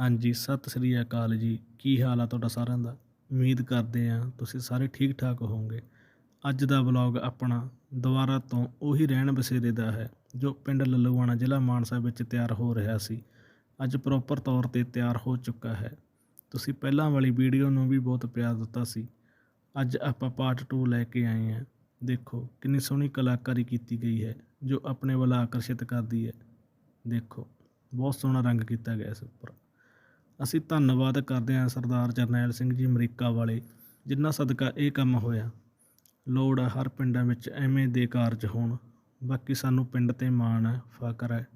ਹਾਂਜੀ, ਸਤਿ ਸ੍ਰੀ ਅਕਾਲ ਜੀ। ਕੀ ਹਾਲ ਆ ਤੁਹਾਡਾ ਸਾਰਿਆਂ ਦਾ? ਉਮੀਦ ਕਰਦੇ ਹਾਂ ਤੁਸੀਂ ਸਾਰੇ ਠੀਕ ਠਾਕ ਹੋਵੋਗੇ। ਅੱਜ ਦਾ ਵਲੌਗ ਆਪਣਾ ਦੁਬਾਰਾ ਤੋਂ ਉਹੀ ਰਹਿਣ ਬਸੇਰੇ ਦਾ ਹੈ, ਜੋ ਪਿੰਡ ਲੱਲੂਆਣਾ ਜ਼ਿਲ੍ਹਾ ਮਾਨਸਾ ਵਿੱਚ ਤਿਆਰ ਹੋ ਰਿਹਾ ਸੀ। ਅੱਜ ਪ੍ਰੋਪਰ ਤੌਰ ਤੇ ਤਿਆਰ ਹੋ ਚੁੱਕਾ ਹੈ। ਤੁਸੀਂ ਪਹਿਲਾਂ ਵਾਲੀ ਵੀਡੀਓ ਨੂੰ ਵੀ ਬਹੁਤ ਪਿਆਰ ਦਿੱਤਾ ਸੀ। ਅੱਜ ਆਪਾਂ ਪਾਰਟ 2 ਲੈ ਕੇ ਆਏ ਹਾਂ। ਦੇਖੋ, ਕਿੰਨੀ ਸੋਹਣੀ ਕਲਾਕਾਰੀ ਕੀਤੀ ਗਈ ਹੈ, ਜੋ ਆਪਣੇ ਵੱਲ ਆਕਰਸ਼ਿਤ ਕਰਦੀ ਹੈ। ਦੇਖੋ, ਬਹੁਤ ਸੋਹਣਾ ਰੰਗ ਕੀਤਾ ਗਿਆ ਇਸ ਉੱਪਰ। ਅਸੀਂ ਧੰਨਵਾਦ ਕਰਦੇ ਹਾਂ ਸਰਦਾਰ ਜਰਨੈਲ ਸਿੰਘ ਜੀ ਅਮਰੀਕਾ ਵਾਲੇ ਜਿਨ੍ਹਾਂ ਸਦਕਾ ਇਹ ਕੰਮ ਹੋਇਆ। ਲੋੜ ਹੈ ਹਰ ਪਿੰਡਾਂ ਵਿੱਚ ਐਵੇਂ ਦੇ ਕਾਰਜ ਹੋਣ। ਬਾਕੀ ਸਾਨੂੰ ਪਿੰਡ ਤੇ ਮਾਣ ਹੈ ਫਖਰ ਹੈ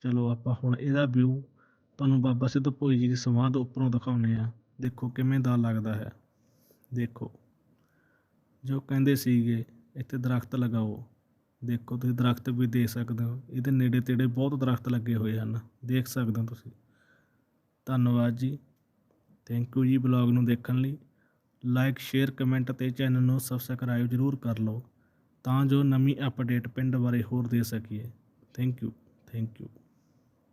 ਚਲੋ ਆਪਾਂ ਹੁਣ ਇਹਦਾ ਵਿਊ ਤੁਹਾਨੂੰ ਬਾਬਾ ਸਿੱਧ ਭੋਈ ਜੀ ਦੀ ਸਮਾਧ ਉੱਪਰੋਂ ਦਿਖਾਉਂਦੇ ਹਾਂ। ਦੇਖੋ ਕਿਵੇਂ ਦਾ ਲੱਗਦਾ ਹੈ। ਦੇਖੋ, ਜੋ ਕਹਿੰਦੇ ਸੀਗੇ, ਇੱਥੇ ਦਰਖਤ ਲਗਾਓ। ਦੇਖੋ ਤੁਸੀਂ ਦਰਖਤ ਵੀ ਦੇਖ ਸਕਦੇ ਹੋ। ਇਹਦੇ ਨੇੜੇ ਤੇੜੇ ਬਹੁਤ ਦਰਖਤ ਲੱਗੇ ਹੋਏ ਹਨ। ਦੇਖ ਸਕਦੇ ਹੋ ਤੁਸੀਂ। ਧੰਨਵਾਦ ਜੀ। ਥੈਂਕ ਯੂ ਜੀ ਬਲੌਗ ਨੂੰ ਦੇਖਣ ਲਈ। ਲਾਈਕ ਸ਼ੇਅਰ ਕਮੈਂਟ ਅਤੇ ਚੈਨਲ ਨੂੰ ਸਬਸਕ੍ਰਾਈਬ ਜ਼ਰੂਰ ਕਰ ਲਓ। ਤਾਂ ਜੋ ਨਵੀਂ ਅਪਡੇਟ ਪਿੰਡ ਬਾਰੇ ਹੋਰ ਦੇ ਸਕੀਏ। Thank you thank you